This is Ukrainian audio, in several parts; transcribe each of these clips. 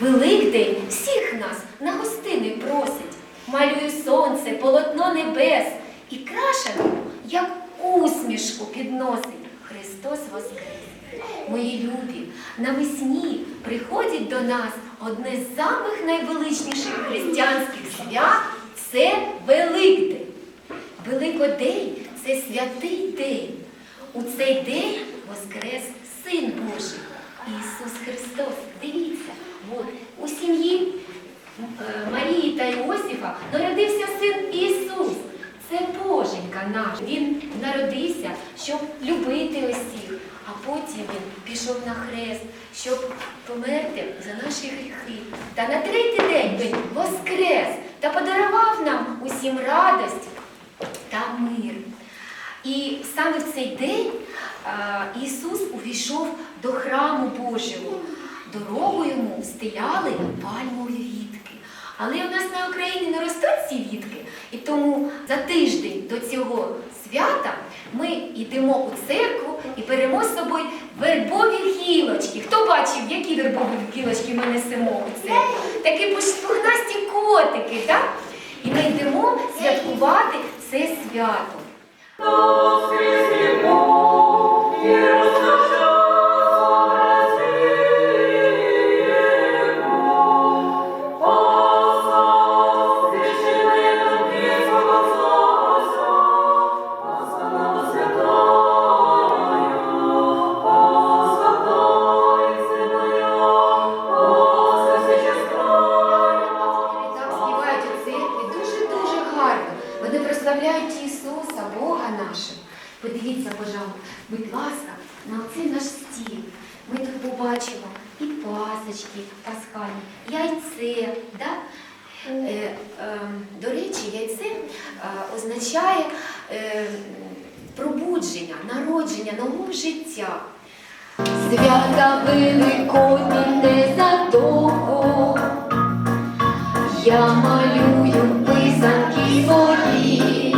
Великдень всіх нас на гостини просить. Малює сонце, полотно небес і крашенку, як усмішку підносить. Христос Воскрес! Мої любі, навесні приходять до нас одне з самих найвеличніших християнських свят це Великдень. Великодень це святий день. У цей день воскрес Син Божий, Ісус Христос. У сім'ї е, Марії та Іосифа народився син Ісус. Це Боженька наш. Він народився, щоб любити усіх, а потім він пішов на хрест, щоб померти за наші гріхи. Та на третій день він воскрес та подарував нам усім радость та мир. І саме в цей день а, Ісус увійшов до храму Божого. Дорогу йому стиляли пальмові вітки. Але у нас на Україні не ростуть ці вітки, і тому за тиждень до цього свята ми йдемо у церкву і беремо з собою вербові гілочки. Хто бачив, які вербові гілочки ми несемо у церкву? Такі пухнасті котики, так? І ми йдемо святкувати це свято. Означає е, пробудження, народження нового життя. Свята великодні не задовго. Я малюю писанки свої,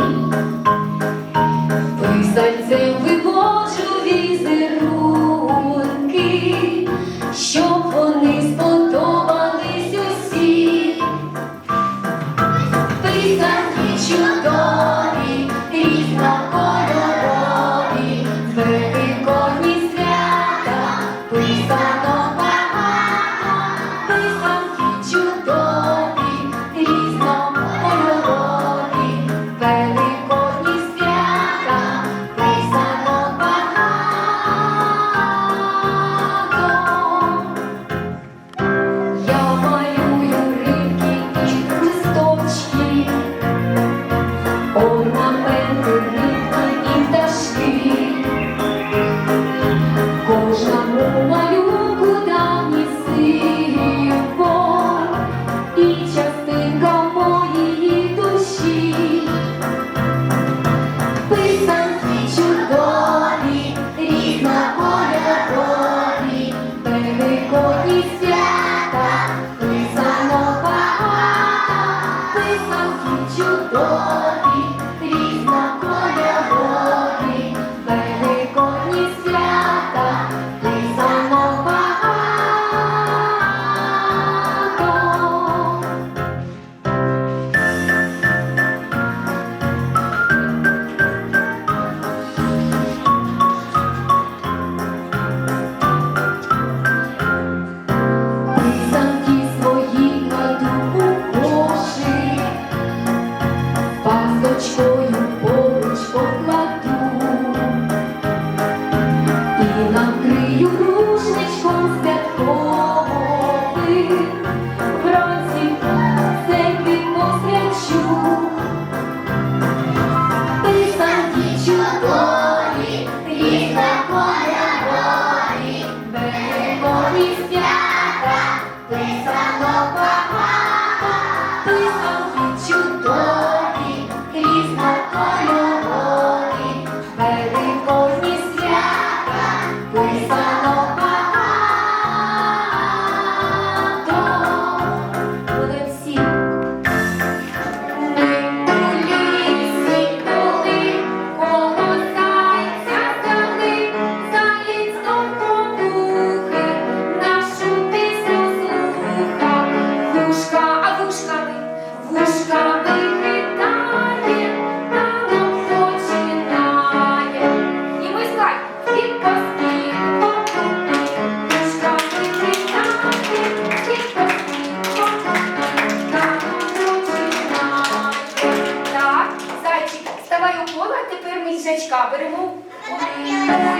свята, і накрию рушничком святковим, вранці церкві посвячу. Писанки чудові, різнокольорові, великодні свята, писанок багато, писанки Abra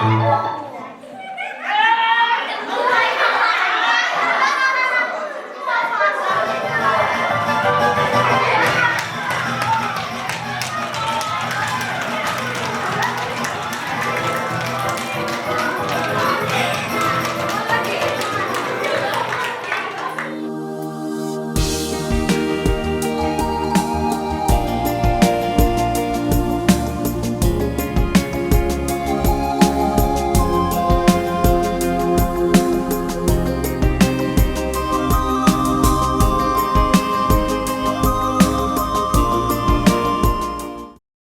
Música